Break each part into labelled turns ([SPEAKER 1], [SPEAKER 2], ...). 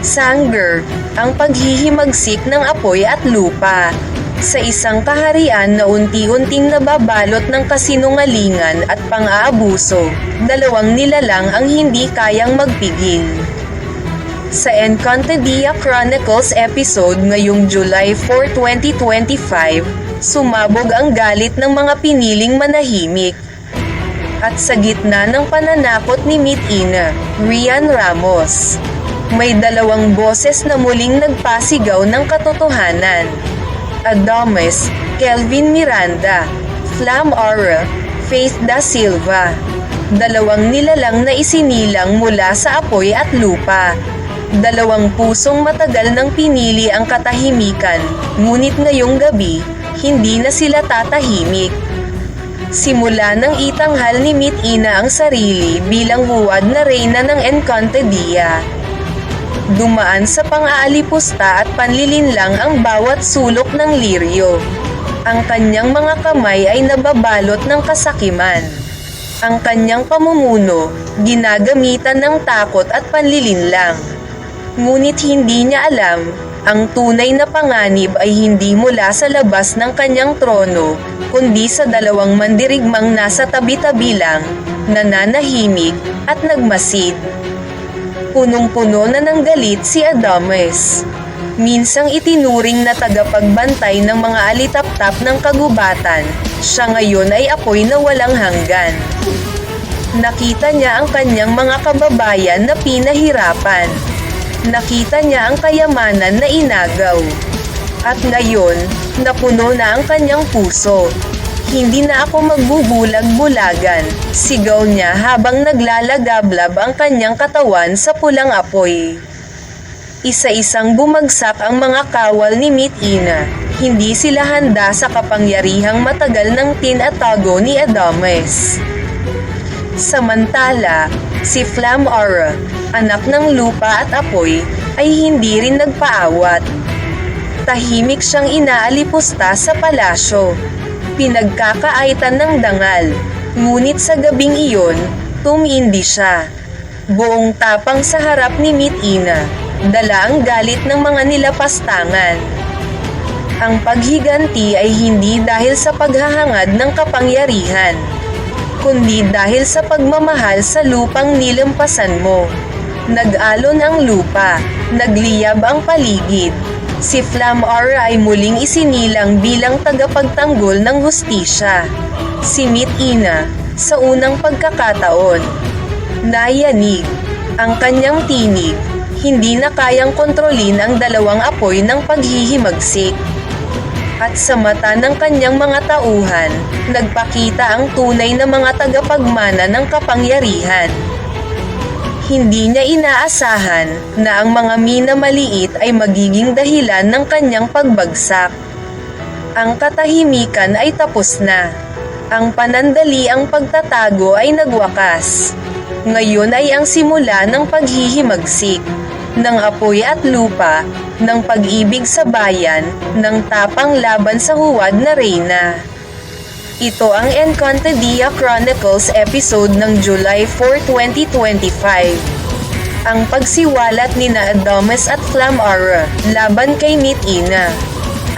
[SPEAKER 1] Sanger, ang paghihimagsik ng apoy at lupa. Sa isang kaharian na unti-unting nababalot ng kasinungalingan at pang-aabuso, dalawang nilalang ang hindi kayang magpigil. Sa Encantadia Chronicles episode ngayong July 4, 2025, sumabog ang galit ng mga piniling manahimik. At sa gitna ng pananakot ni Meet Ina, Rian Ramos, may dalawang boses na muling nagpasigaw ng katotohanan. Adames, Kelvin Miranda, Flam Aura, Faith Da Silva. Dalawang nilalang na isinilang mula sa apoy at lupa. Dalawang pusong matagal nang pinili ang katahimikan, ngunit ngayong gabi, hindi na sila tatahimik. Simula nang itanghal ni Meet Ina ang sarili bilang huwad na reyna ng Encantadia. Dumaan sa pang-aalipusta at panlilinlang ang bawat sulok ng liryo. Ang kanyang mga kamay ay nababalot ng kasakiman. Ang kanyang pamumuno, ginagamitan ng takot at panlilinlang. Ngunit hindi niya alam, ang tunay na panganib ay hindi mula sa labas ng kanyang trono, kundi sa dalawang mandirigmang nasa tabi-tabi lang, nananahimik, at nagmasid. Punong-puno na ng galit si Adames. Minsang itinuring na tagapagbantay ng mga alitaptap ng kagubatan, siya ngayon ay apoy na walang hanggan. Nakita niya ang kanyang mga kababayan na pinahirapan. Nakita niya ang kayamanan na inagaw. At ngayon, napuno na ang kanyang puso. Hindi na ako magbubulag-bulagan, sigaw niya habang naglalagablab ang kanyang katawan sa pulang apoy. Isa-isang bumagsak ang mga kawal ni Meet Ina. Hindi sila handa sa kapangyarihang matagal ng tinatago ni Adames. Samantala, si Flam Aura, anak ng lupa at apoy, ay hindi rin nagpaawat. Tahimik siyang inaalipusta sa palasyo. Pinagkakaaitan ng dangal. Ngunit sa gabing iyon, tumindi siya. Buong tapang sa harap ni Meet Ina, dala ang galit ng mga nilapastangan. Ang paghiganti ay hindi dahil sa paghahangad ng kapangyarihan, kundi dahil sa pagmamahal sa lupang nilampasan mo. Nag-alon ang lupa, nagliyab ang paligid. Si Flam Aura ay muling isinilang bilang tagapagtanggol ng hustisya. Si Meet Ina, sa unang pagkakataon, nayanig. Ang kanyang tinig, hindi na kayang kontrolin ang dalawang apoy ng paghihimagsik. At sa mata ng kanyang mga tauhan, nagpakita ang tunay na mga tagapagmana ng kapangyarihan. Hindi niya inaasahan na ang mga mina maliit ay magiging dahilan ng kanyang pagbagsak. Ang katahimikan ay tapos na. Ang panandali ang pagtatago ay nagwakas. Ngayon ay ang simula ng paghihimagsik, ng apoy at lupa, ng pag-ibig sa bayan, ng tapang laban sa huwad na reyna. Ito ang Encantadia Chronicles episode ng July 4, 2025. Ang pagsiwalat ni na Adames at Flam Aura laban kay Meet Ina.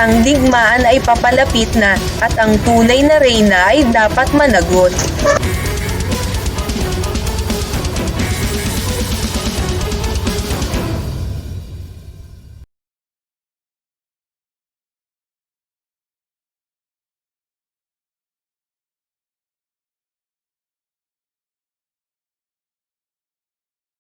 [SPEAKER 1] Ang digmaan ay papalapit na at ang tunay na reyna ay dapat managot.